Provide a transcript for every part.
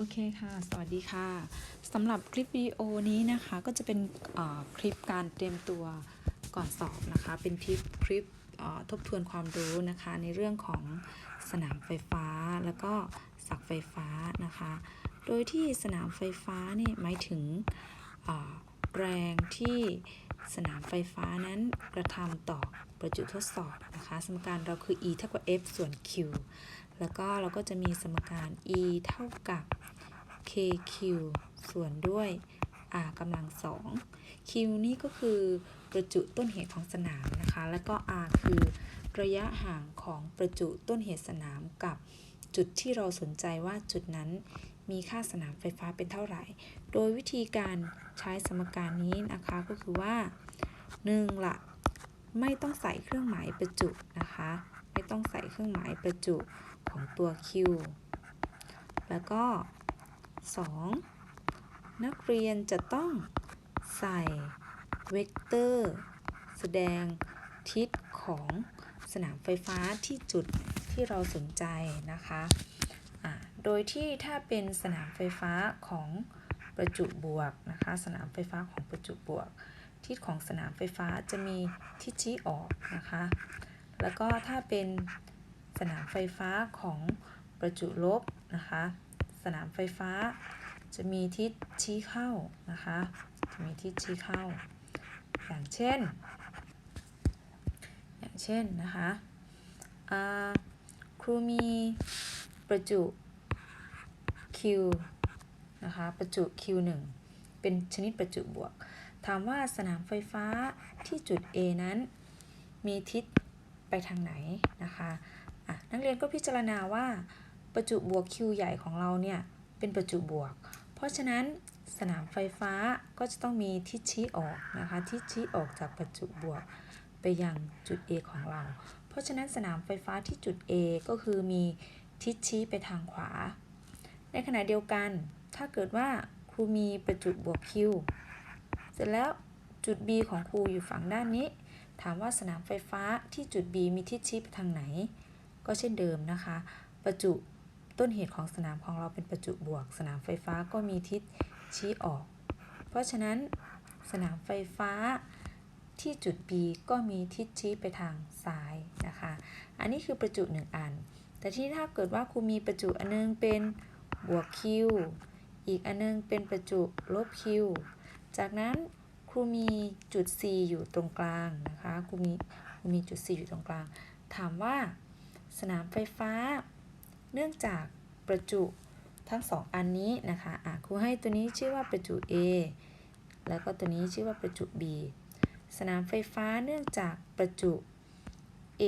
โอเคค่ะ สวัสดีค่ะสำหรับคลิปวิดีโอนี้นะคะ ก็จะเป็นคลิปการเตรียมตัวก่อนสอบนะคะ เป็นคลิปคลิปทบทวนความรู้นะคะ ในเรื่องของสนามไฟฟ้าแล้วก็สักไฟฟ้านะคะ โดยที่สนามไฟฟ้านี่หมายถึงแรงที่สนามไฟฟ้านั้นกระทำต่อประจุทดสอบนะคะ สมการเราคือ e เท่ากับ f ส่วน q แล้วก็เราก็จะมีสมการ e เท่ากับ kq ส่วนด้วย r กำลังสอง q นี่ก็คือประจุต้นเหตุของสนามนะคะ แล้วก็ r คือระยะห่างของประจุต้นเหตุสนามกับจุดที่เราสนใจว่าจุดนั้นมีค่าสนามไฟฟ้าเป็นเท่าไหร่ โดยวิธีการใช้สมการนี้นะคะก็คือว่า 1. ละไม่ต้องใส่เครื่องหมายประจุนะคะ ไม่ต้องใส่เครื่องหมายประจุของตัว q แล้วก็ 2. นักเรียนจะต้องใส่เวกเตอร์ แสดงทิศของสนามไฟฟ้าที่จุดที่เราสนใจนะคะะโดยที่ถ้าเป็นสนามไฟฟ้าของประจุบวกนะคะ สนามไฟฟ้าของประจุบวก ทิศของสนามไฟฟ้าจะมีทิศชี้ออกนะคะ แล้วก็ถ้าเป็นสนามไฟฟ้าของประจุลบนะคะ นามไฟฟ้า จะมีทิศชี้เข้านะคะจะมีทิศชี้เข้า อย่างเช่น อย่างเช่นนะคะครูมีประจุ Q นะคะประจุ Q1 เป็นชนิดประจุบวก ถามว่าสนามไฟฟ้าที่จุด A นั้น มีทิศไปทางไหนนะคะะนักเรียนก็พิจารณาว่า ประจุบวก Q ใหญ่ของเราเนี่ยเป็นประจุบวก เพราะฉะนั้นสนามไฟฟ้าก็จะต้องมีทิศชี้ออกนะคะทิศชี้ออกจากประจุบวกไปยังจุด A ของเรา เพราะฉะนั้นสนามไฟฟ้าที่จุด A ก็คือมีทิศชี้ไปทางขวา ในขณะเดียวกัน ถ้าเกิดว่าครูมีประจุบวก Q เสร็จแล้วจุด B ของครูอยู่ฝั่งด้านนี้ ถามว่าสนามไฟฟ้าที่จุด B มีทิศชี้ไปทางไหน ก็เช่นเดิมนะคะ ประจุ ต้นเหตุของสนามของเราเป็นประจุบวก สนามไฟฟ้าก็มีทิศชี้ออก เพราะฉะนั้นสนามไฟฟ้าที่จุด B ก็มีทิศชี้ไปทางซ้ายนะคะ อันนี้คือประจุ 1 อัน แต่ที่ถ้าเกิดว่าครูมีประจุอันนึงเป็นบวก Q อีกอันนึงเป็นประจุลบ Q จากนั้นครูมีจุด C อยู่ตรงกลางนะคะ ครูมีครูมีจุด C อยู่ตรงกลาง ถามว่าสนามไฟฟ้า เนื่องจากประจุทั้งสองอันนี้นะคะะครูให้ตัวนี้ชื่อว่าประจุ A แล้วก็ตัวนี้ชื่อว่าประจุ B สนามไฟฟ้าเนื่องจากประจุ A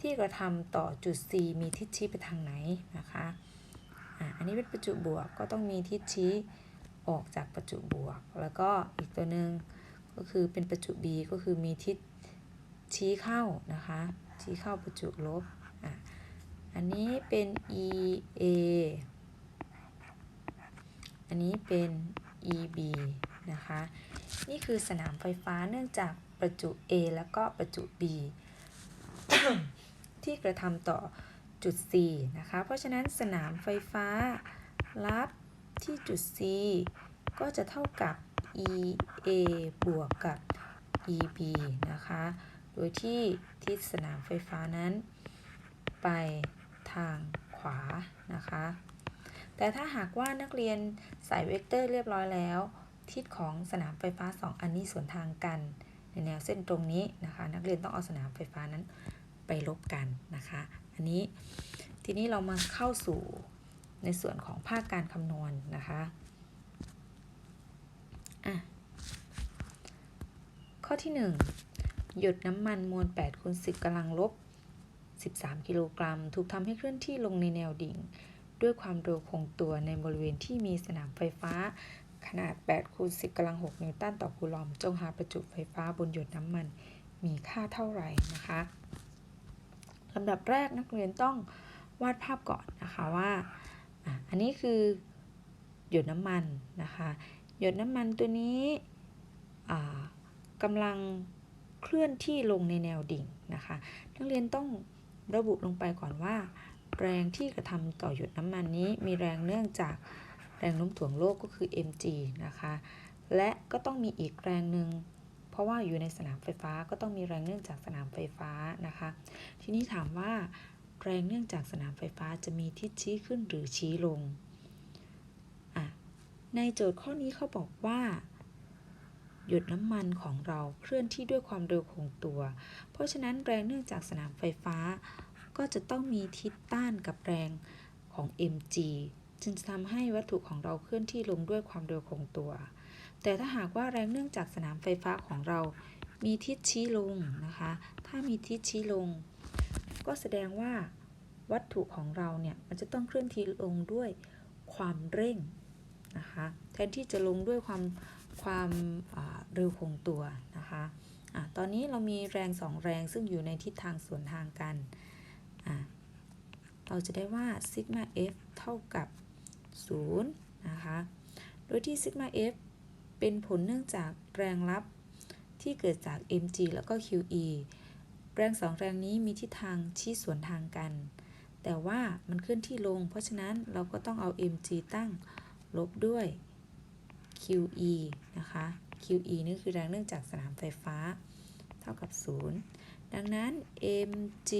ที่กระทำต่อจุด C มีทิศชี้ไปทางไหนนะคะอะอันนี้เป็นประจุบวกก็ต้องมีทิศชี้ออกจากประจุบวก แล้วก็อีกตัวหนึ่งก็คือเป็นประจุ B ก็คือมีทิศชี้เข้านะคะ ชี้เข้าประจุลบอะ อันนี้เป็น EA อันนี้เป็น EB นะคะ นี่คือสนามไฟฟ้าเนื่องจากประจุ A แล้วก็ประจุ B ที่กระทำต่อจุด C นะคะ เพราะฉะนั้นสนามไฟฟ้ารับที่จุด C ก็จะเท่ากับ EA บวกกับ EB นะคะ โดยที่ทิศสนามไฟฟ้านั้นไป ทางขวานะคะ แต่ถ้าหากว่านักเรียนใส่เวกเตอร์เรียบร้อยแล้ว ทิศของสนามไฟฟ้า 2 อันนี้สวนทางกัน ในแนวเส้นตรงนี้นะคะ นักเรียนต้องเอาสนามไฟฟ้านั้นไปลบกันนะคะ อันนี้ทีนี้เรามาเข้าสู่ในส่วนของภาคการคำนวณนะคะะข้อที่ 1 หยดน้ำมันมวล8คูณ10กำลังลบ 13 กิโลกรัม ถูกทำให้เคลื่อนที่ลงในแนวดิ่ง ด้วยความเร็วคงตัวในบริเวณที่มีสนามไฟฟ้า ขนาด8คูณ10กำลัง 6 นิวตันต่อคูลอม จงหาประจุไฟฟ้าบนหยดน้ำมันมีค่าเท่าไหร่นะคะลำดับแรกนักเรียนต้องวาดภาพก่อนนะคะว่า อันนี้คือหยดน้ำมันนะคะ หยดน้ำมันตัวนี้กำลังเคลื่อนที่ลงในแนวดิ่งนะคะ นักเรียนต้อง ระบุลงไปก่อนว่า แรงที่กระทำต่อหยดน้ำมันนี้มีแรงเนื่องจากแรรงโน้มถ่วงโลกก็คือ mg นะคะ และก็ต้องมีอีกแรงหนึ่งเพราะว่าอยู่ในสนามไฟฟ้าก็ต้องมีแรงเนื่องจากสนามไฟฟ้านะคะ ทีนี้ถามว่า แรงเนื่องจากสนามไฟฟ้าจะมีทิศชี้ขึ้นหรือชี้ลงอะในโจทย์ข้อนี้เขาบอกว่า หยดน้ำมันของเราเคลื่อนที่ด้วยความเร็วคงตัว เพราะฉะนั้นแรงเนื่องจากสนามไฟฟ้า ก็จะต้องมีทิศต้านกับแรงของ mg จึงจะทำให้วัตถุของเราเคลื่อนที่ลงด้วยความเร็วคงตัว แต่ถ้าหากว่าแรงเนื่องจากสนามไฟฟ้าของเรา มีทิศชี้ลงนะคะ ถ้ามีทิศชี้ลง ก็แสดงว่าวัตถุของเราเนี่ยมันจะต้องเคลื่อนที่ลงด้วยความเร่งนะคะ แทนที่จะลงด้วยความ ความเร็วคงตัวนะคะอะตอนนี้เรามีแรงสองแรงซึ่งอยู่ในทิศทางสวนทางกัน เราจะได้ว่าซิกมา f เท่ากับ 0 นะคะ โดยที่ซิกมา f เป็นผลเนื่องจากแรงรับที่เกิดจาก mg แล้วก็ qe แรงสองแรงนี้มีทิศทางชี้สวนทางกัน แต่ว่ามันเคลื่อนที่ลง เพราะฉะนั้นเราก็ต้องเอา mg ตั้งลบด้วย qe นะคะ qe นี่คือแรงเนื่องจากสนามไฟฟ้า เท่ากับ 0 ดังนั้น mg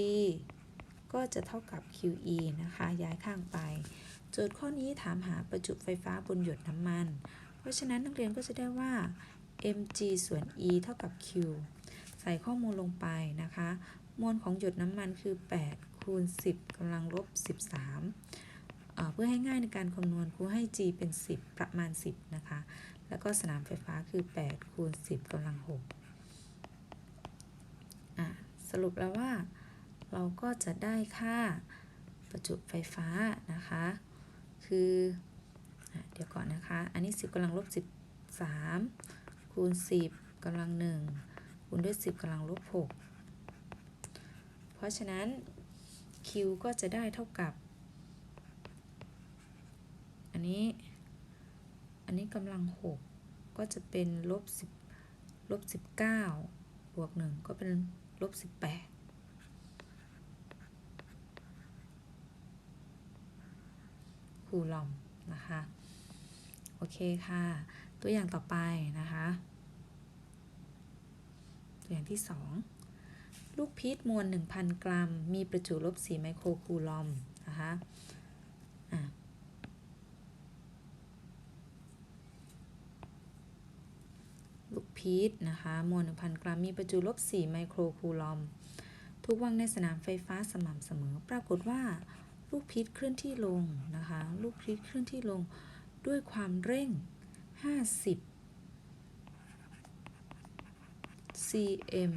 ก็จะเท่ากับ qe นะคะ ย้ายข้างไป โจทย์ข้อนี้ถามหาประจุไฟฟ้าบนหยดน้ำมัน เพราะฉะนั้นนักเรียนก็จะได้ว่า mg ส่วน e เท่ากับ q ใส่ข้อมูลลงไปนะคะ มวลของหยดน้ำมันคือ 8 คูณ 10กำลังลบ 13 เพื่อให้ง่ายในการคำนวณครูให้ g เป็น 10 ประมาณ 10 นะคะ แล้วก็สนามไฟฟ้าคือ 8 คูณ 10กำลัง6สรุปแล้วว่าเราก็จะได้ค่าประจุไฟฟ้านะคะ คืออเดี๋ยวก่อนนะคะ อันนี้ 10กำลังลบ13 คูณ 10กำลัง 1 คูณด้วย 10กำลังลบ6เพราะฉะนั้น q ก็จะได้เท่ากับ อันนี้ อันนี้กำลัง 6 ก็จะเป็นลบ10ลบ19 บวก 1 ก็เป็นลบ18คูลอมนะคะ โอเคค่ะ ตัวอย่างต่อไปนะคะ ตัวอย่างที่ 2 ลูกพีชมวล 1,000 กรัม มีประจุลบ 4 ไมโครคูลอมนะคะอะลูก พีชนะคะมวล 1,000 กรัมมีประจุลบ 4 ไมโครคูลอมถูกวางในสนามไฟฟ้าสม่ำเสมอ ปรากฏว่าลูกพีชเคลื่อนที่ลงนะคะ ลูกพีชเคลื่อนที่ลงด้วยความเร่ง 50 cm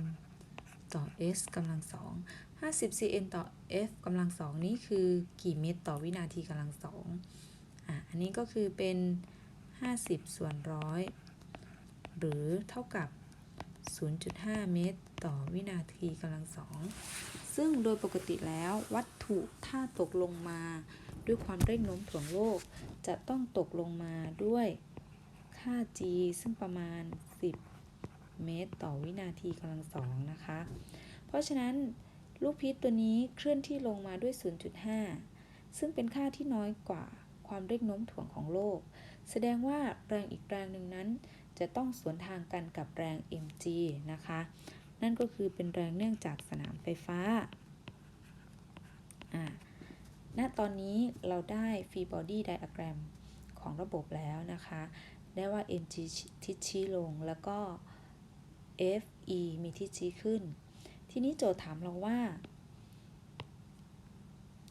ต่อ s กำลังสอง50 cm ต่อ f กำลังสองนี้คือกี่เมตรต่อวินาทีกำลังสองอะ อันนี้ก็คือเป็น 50 ส่วนร้อย หรือเท่ากับ 0.5 เมตร ต่อวินาทีกำลังสอง ซึ่งโดยปกติแล้ววัตถุถ้าตกลงมา ด้วยความเร่งโน้มถ่วงโลก จะต้องตกลงมาด้วยค่า g ซึ่งประมาณ 10 เมตร ต่อวินาทีกำลังสองนะคะ เพราะฉะนั้นลูกพีชตัวนี้เคลื่อนที่ลงมาด้วย 0.5 ซึ่งเป็นค่าที่น้อยกว่าความเร่งโน้มถ่วงของโลก แสดงว่าแรงอีกแรงหนึ่งนั้น จะต้องสวนทางกันกับแรง mg นะคะ นั่นก็คือเป็นแรงเนื่องจากสนามไฟฟ้าณตอนนี้เราได้ free body diagram ของระบบแล้วนะคะ ได้ว่า mg ทิศชี้ลงแล้วก็ fe มีทิศชี้ขึ้น ทีนี้โจทย์ถามเราว่า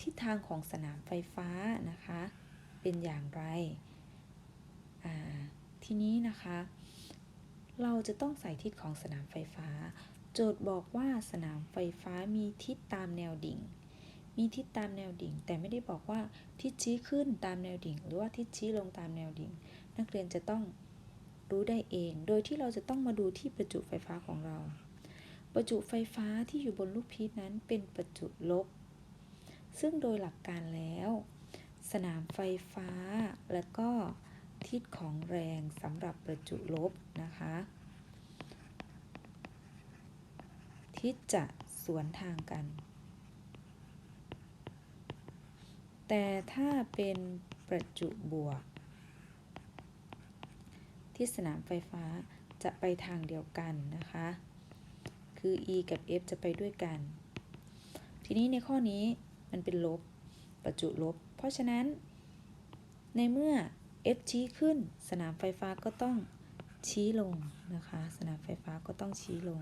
ทิศทางของสนามไฟฟ้านะคะ เป็นอย่างไร ทีนี้นะคะ เราจะต้องใส่ทิศของสนามไฟฟ้า โจทย์บอกว่าสนามไฟฟ้ามีทิศตามแนวดิ่ง มีทิศตามแนวดิ่ง แต่ไม่ได้บอกว่าทิศชี้ขึ้นตามแนวดิ่ง หรือว่าทิศชี้ลงตามแนวดิ่ง นักเรียนจะต้องรู้ได้เอง โดยที่เราจะต้องมาดูที่ประจุไฟฟ้าของเรา ประจุไฟฟ้าที่อยู่บนลูกพีชนั้นเป็นประจุลบ ซึ่งโดยหลักการแล้ว สนามไฟฟ้าและก็ ทิศของแรงสำหรับประจุลบนะคะ ทิศจะสวนทางกัน แต่ถ้าเป็นประจุบวก ที่สนามไฟฟ้าจะไปทางเดียวกันนะคะ คือ E กับ F จะไปด้วยกัน ทีนี้ในข้อนี้มันเป็นลบ ประจุลบ เพราะฉะนั้น ในเมื่อ F ชี้ขึ้น สนามไฟฟ้าก็ต้องชี้ลงนะคะ สนามไฟฟ้าก็ต้องชี้ลง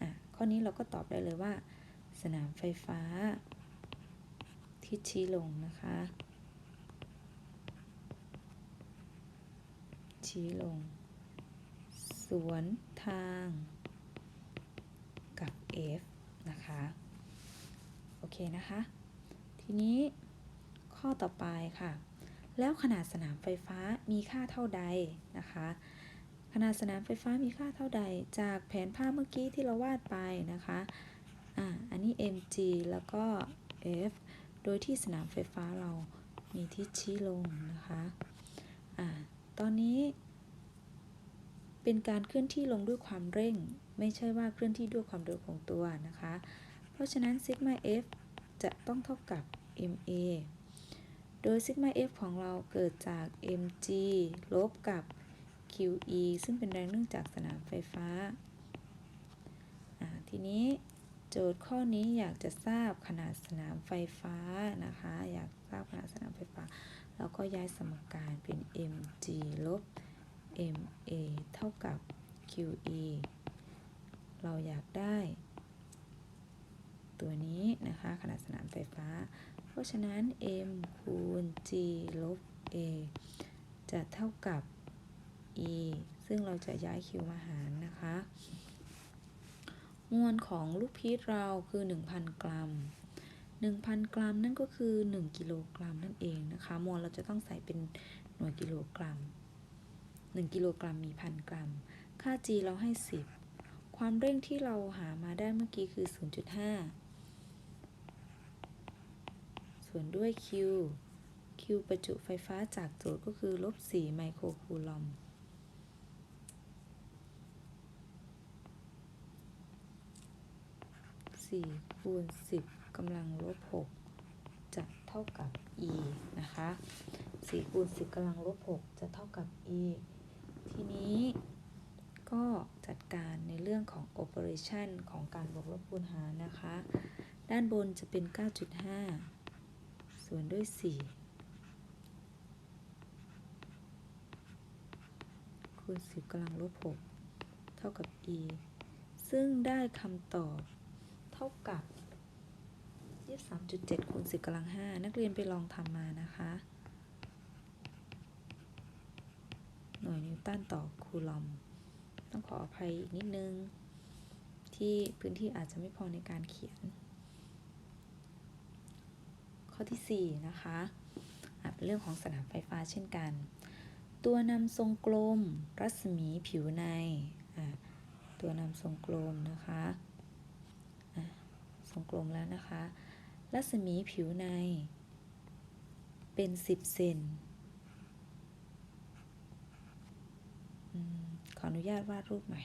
อะข้อนี้เราก็ตอบได้เลยว่า สนามไฟฟ้า ที่ชี้ลงนะคะ ชี้ลง สวนทาง กับ F นะคะ โอเคนะคะ ทีนี้ข้อต่อไปค่ะ แล้วขนาดสนามไฟฟ้ามีค่าเท่าใดนะคะ ขนาดสนามไฟฟ้ามีค่าเท่าใด จากแผนภาพเมื่อกี้ที่เราวาดไปนะคะอ่าอันนี้ mg แล้วก็ f โดยที่สนามไฟฟ้าเรามีที่ชี้ลงนะคะอ่าตอนนี้ เป็นการเคลื่อนที่ลงด้วยความเร่ง ไม่ใช่ว่าเคลื่อนที่ด้วยความเร็วของตัวนะคะ เพราะฉะนั้นซิกมา f จะต้องเท่ากับ ma โดยซิกมา f ของเราเกิดจาก mg ลบกับ qe ซึ่งเป็นแรงเนื่องจากสนามไฟฟ้า ทีนี้โจทย์ข้อนี้อยากจะทราบขนาดสนามไฟฟ้านะคะ อยากทราบขนาดสนามไฟฟ้า เราก็ย้ายสมการเป็น mg ลบ ma เท่ากับ qe เราอยากได้ ตัวนี้นะคะขนาดสนามไฟฟ้า ราะฉะนั้น m คูณ g ลบ a จะเท่ากับ e ซึ่งเราจะย้าย q มาหารนะคะ มวลของลูกพีชเราคือ 1,000 กรัม 1,000 กรัมนั่นก็คือ 1 กิโลกรัมนั่นเองนะคะ มวลเราจะต้องใส่เป็นหน่วยกิโลกรัม 1 กิโลกรัมมี1,000กรัม ค่า g เราให้ 10 ความเร่งที่เราหามาได้เมื่อกี้คือ 0.5 ส่วนด้วย q q ประจุไฟฟ้าจากโจทย์ก็คือลบ4ไมโครคูลอม4คูณ10กำลังลบ6จะเท่ากับ e นะคะ4คูณ10กำลังลบ6จะเท่ากับ e ทีนี้ก็จัดการในเรื่องของ operation ของการบวกลบคูณหารนะคะ ด้านบนจะเป็น 9.5 ส่วนด้วย 4 คูณ 10กำลังลบ 6 เท่ากับ e ซึ่งได้คำตอบเท่ากับ 23.7คูณ10กำลัง 5 นักเรียนไปลองทำมานะคะ หน่วยนิวตันต่อคูลอม ต้องขออภัยอีกนิดนึง ที่พื้นที่อาจจะไม่พอในการเขียน ข้อที่4นะคะเป็นเรื่องของสนามไฟฟ้าเช่นกัน ตัวนำทรงกลม รัศมีผิวใน ตัวนำทรงกลมนะคะทรงกลมแล้วนะคะ รัศมีผิวใน เป็น 10 เซนขออนุญาตวาดรูปใหม่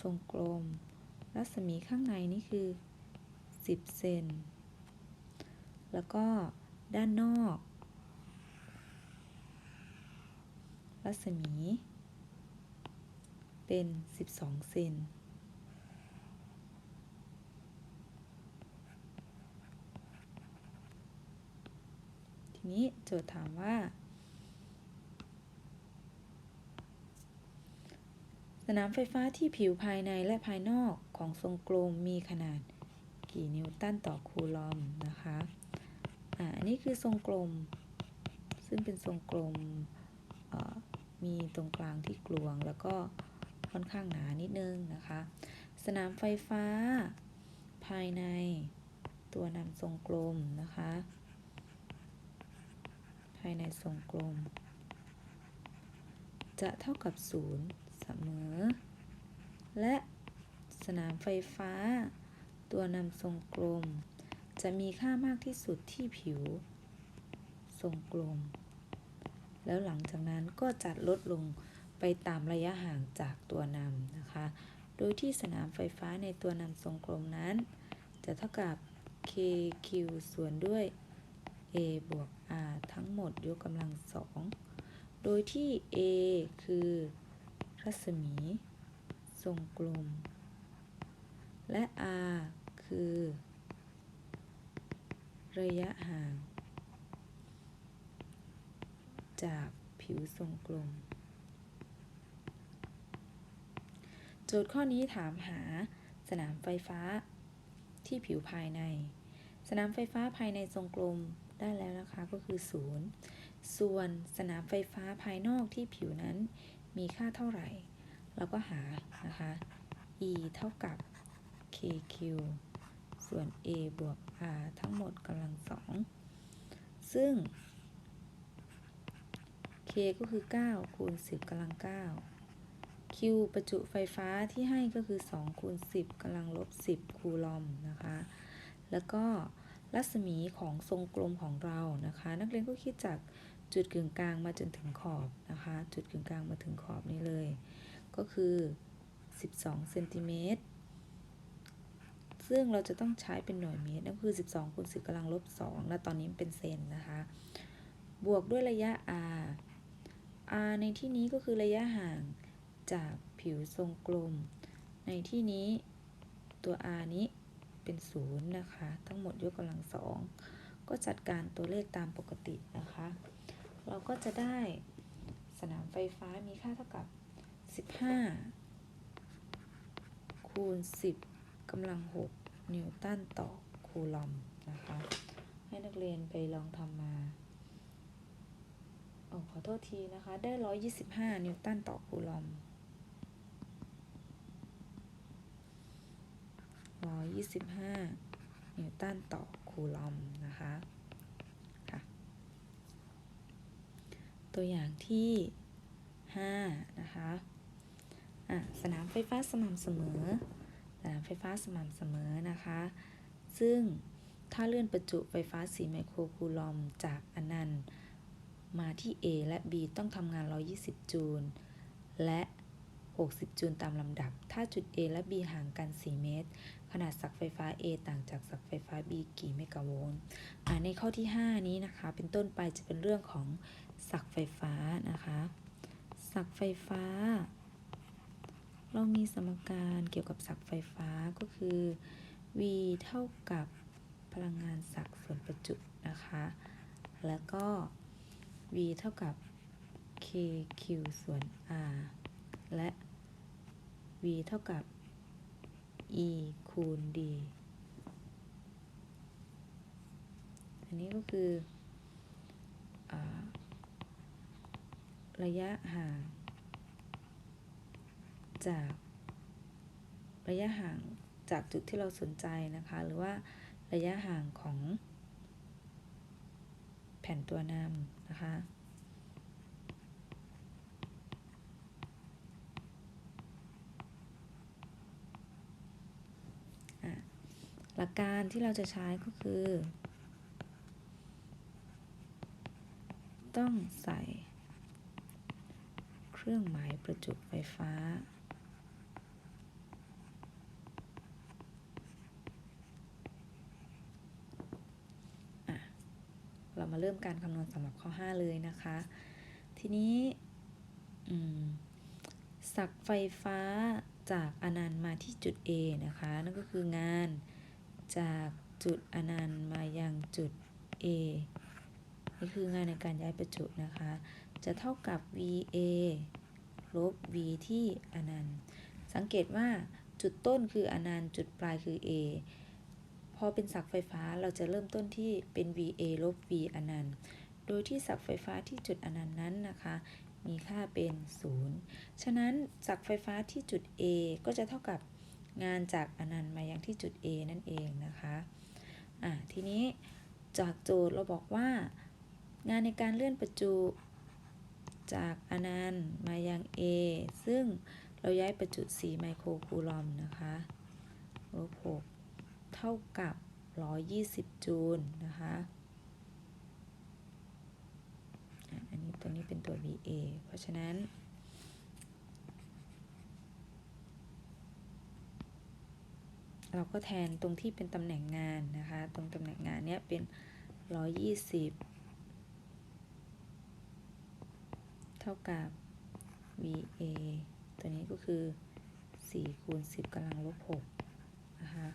ทรงกลม รัศมีข้างในนี่คือ 10 เซน แล้วก็ด้านนอก รัศมี เป็น 12 เซนทีนี้โจทย์ถามว่า สนามไฟฟ้าที่ผิวภายในและภายนอก ของทรงกลมมีขนาดกี่นิวตันต่อคูลอมนะคะอ่าอันนี้คือทรงกลม ซึ่งเป็นทรงกลมมีตรงกลางที่กลวงแล้วก็ค่อนข้างหนานิดนึงนะคะ สนามไฟฟ้า ภายในตัวนำทรงกลมนะคะ ภายในทรงกลม จะเท่ากับ 0 เสมอ และ สนามไฟฟ้า ตัวนำทรงกลม จะมีค่ามากที่สุดที่ผิว ทรงกลม แล้วหลังจากนั้นก็จะลดลงไปตามระยะห่างจากตัวนำนะคะ โดยที่สนามไฟฟ้าในตัวนำทรงกลมนั้น จะเท่ากับ KQ ส่วนด้วย A บวก R ทั้งหมดยกกำลังสอง โดยที่ A คือ รัศมี ทรงกลม และ R คือ ระยะห่าง จากผิวทรงกลม โจทย์ข้อนี้ถามหาสนามไฟฟ้าที่ผิวภายใน สนามไฟฟ้าภายในทรงกลมได้แล้วนะคะก็คือ 0 ส่วนสนามไฟฟ้าภายนอกที่ผิวนั้นมีค่าเท่าไหร่ เราก็หานะคะ E เท่ากับ KQ ส่วน A บวก R ทั้งหมดกำลังสอง ซึ่ง K ก็คือ 9 คูณ 10กำลัง 9 Q ประจุไฟฟ้าที่ให้ก็คือ 2 คูณ 10กำลังลบ 10 คูลอมนะคะ แล้วก็รัศมีของทรงกลมของเรานะคะ นักเรียนก็คิดจากจุดกึ่งกลางมาจนถึงขอบนะคะ จุดกึ่งกลางมาถึงขอบนี้เลย ก็คือ 12เซนติเมตร ซึ่งเราจะต้องใช้เป็นหน่วยเมตรนั่นคือ 12คูณ10กำลังลบ2และตอนนี้เป็นเซนนะคะ บวกด้วยระยะ r r ในที่นี้ก็คือระยะห่างจากผิวทรงกลม ในที่นี้ตัว r นี้เป็นศูนย์นะคะ ทั้งหมดยกกำลังสองก็จัดการตัวเลขตามปกตินะคะ เราก็จะได้สนามไฟฟ้ามีค่าเท่ากับ 15 คูณ 10กำลัง 6 นิวตันต่อคูลอมนะคะ ให้นักเรียนไปลองทำมาโอ้ขอโทษทีนะคะ ได้ 125 นิวตันต่อคูลอม 125 นิวตันต่อคูลอมนะคะค่ะตัวอย่างที่ 5 นะคะ อะ สนามไฟฟ้าสม่ำเสมอ ไฟฟ้าสม่ำเสมอนะคะ ซึ่งถ้าเลื่อนประจุไฟฟ้า 4 ไมโครคูลอมจากอนันต์ มาที่ A และ B ต้องทำงาน 120 จูล และ 60 จูลตามลำดับ ถ้าจุด A และ B ห่างกัน 4 เมตร ขนาดสักไฟฟ้า A ต่างจากสักไฟฟ้า B กี่เมกะโวลต์ในข้อที่ 5 นี้นะคะ เป็นต้นไปจะเป็นเรื่องของสักไฟฟ้านะคะ สักไฟฟ้า เรามีสมการเกี่ยวกับสักย์ไฟฟ้าก็คือ V เท่ากับพลังงานสักย์ส่วนประจุนะคะ แล้วก็ V เท่ากับ KQ ส่วน R และ V เท่ากับ E คูณ D อันนี้ก็คืออระยะห่าง จากระยะห่างจากจุดที่เราสนใจนะคะ หรือว่าระยะห่างของ แผ่นตัวนำนะคะ หลักการที่เราจะใช้ก็คือ ต้องใส่เครื่องหมายประจุไฟฟ้า เรา มาเริ่มการคำนวณสำหรับข้อ 5 เลยนะคะ ทีนี้สักไฟฟ้าจากอนันต์มาที่จุด A นะคะ นั่นก็คืองานจากจุดอนันต์มายังจุด A นี่คืองานในการย้ายประจุนะคะ จะเท่ากับ VA ลบ V ที่อนันต์ สังเกตว่าจุดต้นคืออนันต์ จุดปลายคือ A อเป็นสักไฟฟ้าเราจะเริ่มต้นที่เป็น VA ลบ V อนันต์ โดยที่สักไฟฟ้าที่จุดอนันต์นั้นนะคะ มีค่าเป็น 0 ฉะนั้นสักไฟฟ้าที่จุด A ก็จะเท่ากับงานจากอนันต์มายังที่จุด A นั่นเองนะคะอะทีนี้จากโจทย์เราบอกว่า งานในการเลื่อนประจุจากอนันต์มายัง A ซึ่งเราย้ายประจุ 4 ไมโครคูลอมนะคะลบ6 เท่ากับ 120 จูลนะคะ อันนี้ตัวนี้เป็นตัว VA เพราะฉะนั้น เราก็แทนตรงที่เป็นตำแหน่งงานนะคะ ตรงตำแหน่งงานเนี้ยเป็น 120 เท่ากับ VA ตัวนี้ก็คือ4คูณ10กำลังลบ6นะคะ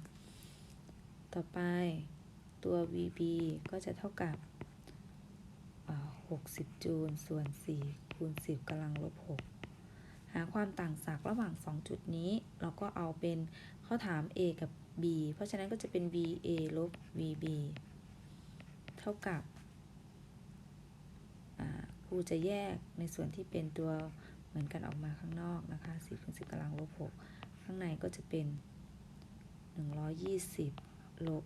ต่อไปตัว VB ก็จะเท่ากับ 60 จูลส่วน 4 คูณ 10กำลังลบ 6 หาความต่างศักย์ระหว่าง 2 จุดนี้ เราก็เอาเป็นข้อถาม A กับ B เพราะฉะนั้นก็จะเป็น VA ลบ VB เท่ากับครูจะแยกในส่วนที่เป็นตัวเหมือนกันออกมาข้างนอกนะคะ4คูณ10กำลังลบ 6 ข้างในก็จะเป็น 120 ลบ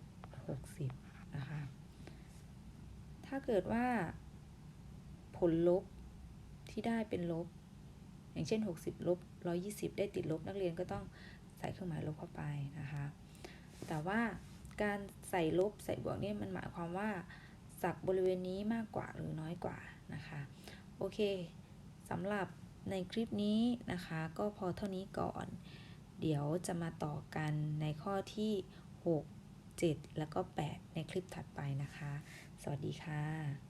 60 นะคะ ถ้าเกิดว่าผลลบที่ได้เป็นลบ อย่างเช่น 60 ลบ 120 ได้ติดลบนักเรียนก็ต้องใส่เครื่องหมายลบเข้าไปนะคะ แต่ว่าการใส่ลบใส่บวกเนี่ยมันหมายความว่าศักบริเวณนี้มากกว่าหรือน้อยกว่านะคะ โอเคสำหรับในคลิปนี้นะคะ ก็พอเท่านี้ก่อน เดี๋ยวจะมาต่อกันในข้อที่ 6 7 แล้วก็ 8 ในคลิปถัดไปนะคะ สวัสดีค่ะ